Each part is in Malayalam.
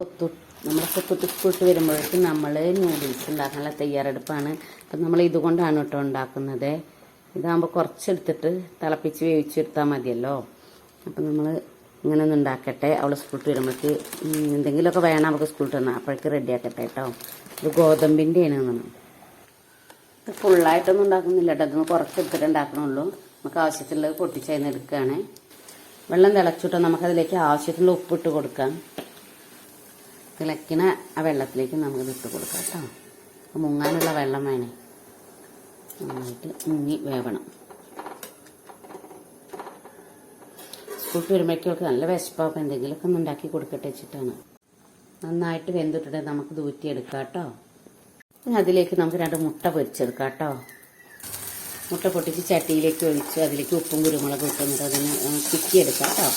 കൊത്തു നമ്മളെ കൊത്തുട്ടി സ്കൂളിട്ട് വരുമ്പോഴേക്കും നമ്മൾ നൂഡിൽസ് ഉണ്ടാക്കാനുള്ള തയ്യാറെടുപ്പാണ്. അപ്പം നമ്മൾ ഇതുകൊണ്ടാണ് കേട്ടോ ഉണ്ടാക്കുന്നത്. ഇതാകുമ്പോൾ കുറച്ചെടുത്തിട്ട് തിളപ്പിച്ച് വേവിച്ചെടുത്താൽ മതിയല്ലോ. അപ്പം നമ്മൾ ഇങ്ങനെ ഒന്ന് ഉണ്ടാക്കട്ടെ അവൾ സ്കൂളിട്ട് വരുമ്പോഴേക്ക് എന്തെങ്കിലുമൊക്കെ വേണം അവൾക്ക് സ്കൂളിട്ട് വന്നാൽ അപ്പോഴേക്ക് റെഡി ആക്കട്ടെ കേട്ടോ. ഇത് ഗോതമ്പിന്റെയാണ് നമ്മൾ ഇത് ഫുള്ളായിട്ടൊന്നും ഉണ്ടാക്കുന്നില്ല കേട്ടോ. അതൊന്ന് കുറച്ചെടുത്തിട്ട് ഉണ്ടാക്കണുള്ളൂ. നമുക്ക് ആവശ്യത്തിലുള്ളത് പൊട്ടിച്ചതിന് എടുക്കുകയാണ്. വെള്ളം തിളച്ചിട്ടോ നമുക്കതിലേക്ക് ആവശ്യത്തിനുള്ള ഉപ്പിട്ട് കൊടുക്കാം. തിളയ്ക്കണ ആ വെള്ളത്തിലേക്ക് നമുക്ക് ഇട്ട് കൊടുക്കാം കേട്ടോ. മുങ്ങാനുള്ള വെള്ളം വേണേ. നന്നായിട്ട് മുങ്ങി വേവണം. സ്കൂളിൽ വരുമ്പോഴേക്കും നല്ല വിശപ്പാപ്പം എന്തെങ്കിലുമൊക്കെ ഒന്ന് ഉണ്ടാക്കി കൊടുക്കട്ടെ വെച്ചിട്ടാണ്. നന്നായിട്ട് വെന്തിട്ടിട്ട് നമുക്ക് ദൂറ്റിയെടുക്കാം കേട്ടോ. ഇനി അതിലേക്ക് നമുക്ക് രണ്ട് മുട്ട പൊരിച്ചെടുക്കാം കേട്ടോ. മുട്ട പൊട്ടിച്ച് ചട്ടിയിലേക്ക് ഒഴിച്ച് അതിലേക്ക് ഉപ്പും കുരുമുളകും ഇട്ടുന്നിട്ട് അതിന് ചിക്കിയെടുക്കാം കേട്ടോ.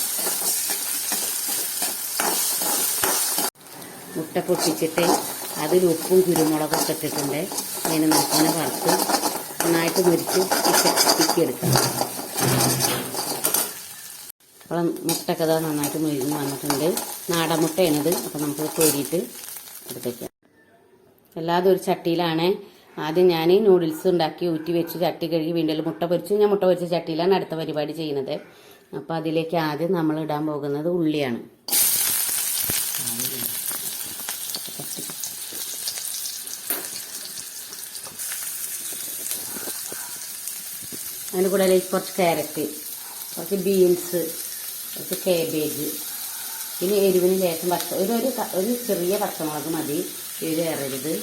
മുട്ട പൊട്ടിച്ചിട്ട് അതിൽ ഉപ്പും കുരുമുളകും ഒക്കെ ഇട്ടിട്ടുണ്ട്. അതിന് നന്നായി വറുത്ത് നന്നായിട്ട് മുരിച്ച് ചിക്കിയെടുക്കാം അപ്പോൾ മുട്ടയൊക്കെ ഇതാ നന്നായിട്ട് മുരിഞ്ഞ് വന്നിട്ടുണ്ട്. നാടൻ മുട്ടയാണിത് അപ്പോൾ നമുക്ക് കോരിയിട്ട് എടുത്തേക്കാം. എല്ലാതും ഒരു ചട്ടിയിലാണ്. ആദ്യം ഞാൻ നൂഡിൽസ് ഉണ്ടാക്കി ഊറ്റി വെച്ച് ചട്ടി കഴുകി വീണ്ടും മുട്ട പൊരിച്ചു. ഞാൻ മുട്ട പൊരിച്ച ചട്ടിയിലാണ് അടുത്ത പരിപാടി ചെയ്യുന്നത്. അപ്പോൾ അതിലേക്ക് ആദ്യം നമ്മൾ ഇടാൻ പോകുന്നത് ഉള്ളിയാണ്. അതിന്റെ കൂടെ അതിലേക്ക് കുറച്ച് ക്യാരറ്റ് കുറച്ച് ബീൻസ് കുറച്ച് കാബേജ് പിന്നെ എരിവിന് ശേഷം പച്ച ഒരു ഒരു ഒരു ചെറിയ പച്ചമുളക് മതി. എരിവ് ഏറരുത്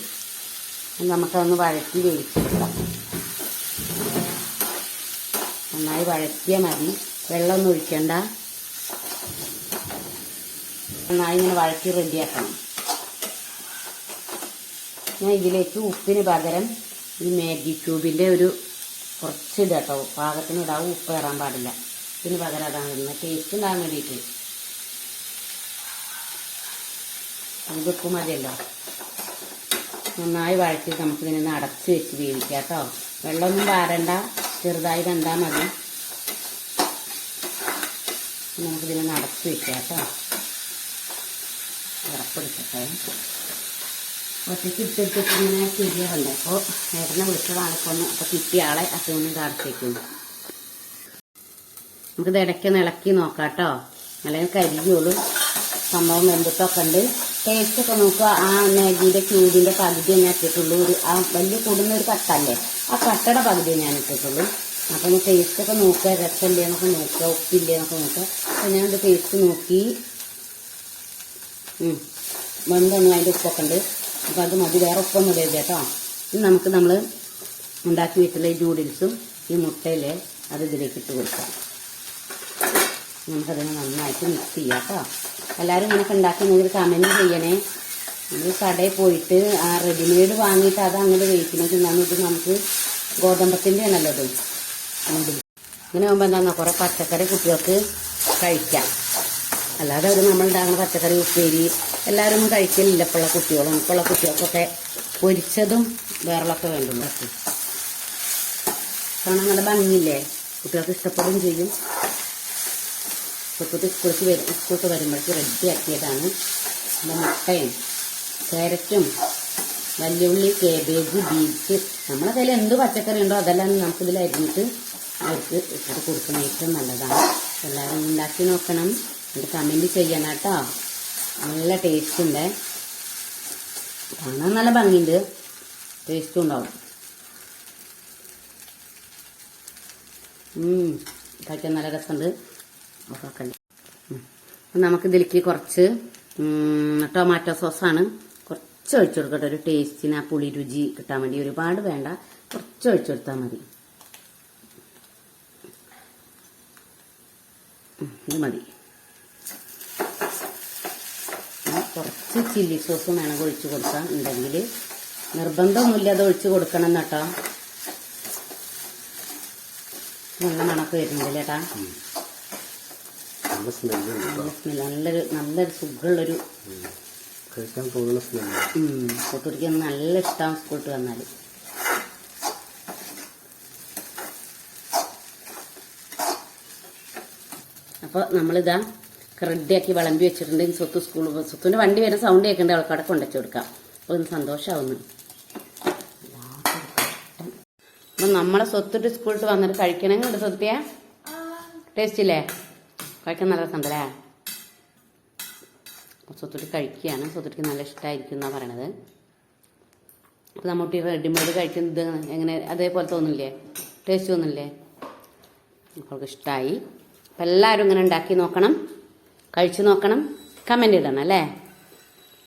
നമുക്കതൊന്ന് വഴറ്റി വേവിച്ചെടുക്കാം. നന്നായി വഴറ്റിയാൽ മതി. വെള്ളമൊന്നും ഒഴിക്കണ്ട. നന്നായി ഇങ്ങനെ വഴറ്റി റെഡിയാക്കണം. ഞാൻ ഇതിലേക്ക് ഉപ്പിന് പകരം ഈ മാഗി ക്യൂബിന്റെ ഒരു കുറച്ച് ഇടാം കേട്ടോ. പാകത്തിന് ഇടാവും ഉപ്പ് കയറാൻ പാടില്ല. ഇതിന് പകരം അതാണ് ഇടുന്നത് ടേസ്റ്റ് ഉണ്ടാകാൻ വേണ്ടിയിട്ട്. നമുക്ക് ഉപ്പ് മതിയല്ലോ. നന്നായി വഴറ്റി നമുക്കിതിനെ അടച്ച് വെച്ച് വേവിക്കാം കേട്ടോ. വെള്ളമൊന്നും പാരണ്ട ചെറുതായി വെന്താൽ മതി. നമുക്കിതിനെ അടച്ച് വെക്കാം കേട്ടോ. ഉറപ്പെടുക്കട്ടെ ഒറ്റയ്ക്ക് ഇട്ടിട്ട് ഇങ്ങനെ ശരിയാവണ്ടേ അപ്പോൾ നേരത്തെ ഒന്ന് അപ്പോൾ കിട്ടിയ ആളെ അസുഖം കാർത്തേക്കുന്നു നമുക്കിത് ഇടയ്ക്ക് ഇളക്കി നോക്കാം കേട്ടോ. അല്ലെങ്കിൽ കരിയുള്ളൂ സംഭവം വെന്തിട്ടൊക്കെ ഉണ്ട്. ടേസ്റ്റ് ഒക്കെ നോക്കുക. ആ മാഗിയുടെ ക്യൂബിന്റെ പകുതി ഞാൻ ഇട്ടിട്ടുള്ളൂ. ഒരു ആ വലിയ കൂടുന്ന ഒരു കട്ടല്ലേ? ആ കട്ടയുടെ പകുതി ഞാൻ ഇട്ടിട്ടുള്ളൂ. ഞാൻ ടേസ്റ്റ് ഒക്കെ നോക്കുക. രസമില്ലേ എന്നൊക്കെ നോക്കുക. ഉപ്പില്ലേ എന്നൊക്കെ നോക്കുക. അപ്പം ഞാനത് ടേസ്റ്റ് നോക്കി. വെന്തൊന്നും അതിന്റെ ഉപ്പൊക്കെ ഉണ്ട്. അപ്പം അത് മതി. വേറെ ഉപ്പൊന്നും ഇടരുത് കേട്ടോ. ഇനി നമുക്ക് നമ്മൾ ഉണ്ടാക്കി വെച്ചിട്ടുള്ള ഈ നൂഡിൽസും ഈ മുട്ടയിലെ അത് ഇതിലേക്ക് ഇട്ട് കൊടുക്കാം. നമുക്കതിനെ നന്നായിട്ട് മിക്സ് ചെയ്യാം കേട്ടോ. എല്ലാവരും നമുക്ക് ഉണ്ടാക്കി നിങ്ങൾ കമന്റ് ചെയ്യണേ. നമ്മൾ കടയിൽ പോയിട്ട് ആ റെഡിമെയ്ഡ് വാങ്ങിയിട്ട് അത് അങ്ങോട്ട് വേവിക്കുന്നത് നമുക്ക് നമുക്ക് ഗോതമ്പത്തിന്റെ ആണല്ലോ അത് അങ്ങനെ ആകുമ്പോൾ എന്താണെന്നോ കുറേ പച്ചക്കറി കുട്ടികൾക്ക് കഴിക്കാം. അല്ലാതെ അവർ നമ്മളുണ്ടാകുന്ന പച്ചക്കറി ഉപ്പേരി എല്ലാവരും കഴിക്കലില്ല ഇപ്പോഴുള്ള കുട്ടികളും. ഇപ്പോഴുള്ള കുട്ടികൾക്കൊക്കെ പൊരിച്ചതും വേറെളൊക്കെ വേണ്ടുള്ളൂ കാരണം നല്ല ഭംഗിയില്ലേ? കുട്ടികൾക്ക് ഇഷ്ടപ്പെടുകയും ചെയ്യും. കുട്ടി സ്കൂളിൽ വരും സ്കൂൾക്ക് വരുമ്പോഴേക്ക് റെഡിയാക്കിയതാണ് ആക്കിയതാണ് മുട്ടയും ക്യാരറ്റും വല്യുള്ളി കേബേജ് ബീച്ച് നമ്മളെ കയ്യിൽ എന്ത് പച്ചക്കറി ഉണ്ടോ അതെല്ലാം നമുക്കിതിൽ അരിഞ്ഞിട്ട് അവർക്ക് ഇട്ടിട്ട് കൊടുക്കുന്ന ഏറ്റവും നല്ലതാണ്. എല്ലാവരും ഉണ്ടാക്കി നോക്കണം. എന്നിട്ട് കമന്റ് ചെയ്യണം കേട്ടോ. നല്ല ടേസ്റ്റ് ഉണ്ട്. കാണാൻ നല്ല ഭംഗിയുണ്ട്. ടേസ്റ്റും ഉണ്ടാവും. കഴിക്കാൻ നല്ല രസമുണ്ട്. നമുക്ക് ഇതിലേക്ക് കുറച്ച് ടൊമാറ്റോ സോസാണ് കുറച്ച് ഒഴിച്ചു കൊടുക്കട്ടെ. ഒരു ടേസ്റ്റിന് ആ പുളി രുചി കിട്ടാൻ വേണ്ടി ഒരുപാട് വേണ്ട. കുറച്ച് ഒഴിച്ചു കൊടുത്താൽ മതി. മതി പിന്നെ കുറച്ച് ചില്ലി സോസ് വേണമെങ്കിൽ ഒഴിച്ചു കൊടുക്കാം ഉണ്ടെങ്കിൽ നിർബന്ധമൊന്നുമില്ല അത് ഒഴിച്ചു കൊടുക്കണം കേട്ടോ നല്ല മണക്ക് വരുന്നില്ല ചേട്ടാ നല്ല സ്മെല്ല് നല്ലൊരു നല്ലൊരു സുഖമുള്ളൊരു കഴിക്കാൻ പോകുന്ന സ്മെല്ല് നല്ല ഇഷ്ടമാണ് സ്കൂളിട്ട് വന്നാൽ അപ്പോൾ നമ്മളിതാ റെഡിയാക്കി വിളമ്പി വെച്ചിട്ടുണ്ടെങ്കിൽ സ്വത്ത് സ്കൂൾ സ്വത്തുവിന്റെ വണ്ടി വരുന്ന സൗണ്ട് കേൾക്കേണ്ട? അവൾക്ക് അവിടെ കൊണ്ടുവച്ച് കൊടുക്കാം. അപ്പോൾ ഒന്ന് സന്തോഷമാവുന്നു അപ്പം നമ്മളെ സ്വത്തിട്ട് സ്കൂളിട്ട് വന്നിട്ട് കഴിക്കണമെങ്കിൽ സ്വത്തിയ? ടേസ്റ്റ് ഇല്ലേ? കഴിക്കാൻ നല്ല രസമുണ്ടല്ലേ? സ്വത്തുട്ടി കഴിക്കുകയാണ്. സ്വത്തുട്ടിക്ക് നല്ല ഇഷ്ടമായിരിക്കും എന്നാണ് പറയണത്. അപ്പോൾ നമ്മൂട്ടി റെഡിമെയ്ഡ് കഴിക്കുന്നത് എങ്ങനെ? അതേപോലെ തോന്നില്ലേ? ടേസ്റ്റ് തോന്നില്ലേ? അവൾക്ക് ഇഷ്ടമായി അപ്പം എല്ലാവരും ഇങ്ങനെ ഉണ്ടാക്കി നോക്കണം. കഴിച്ചു നോക്കണം. കമന്റ് ഇടണം അല്ലേ?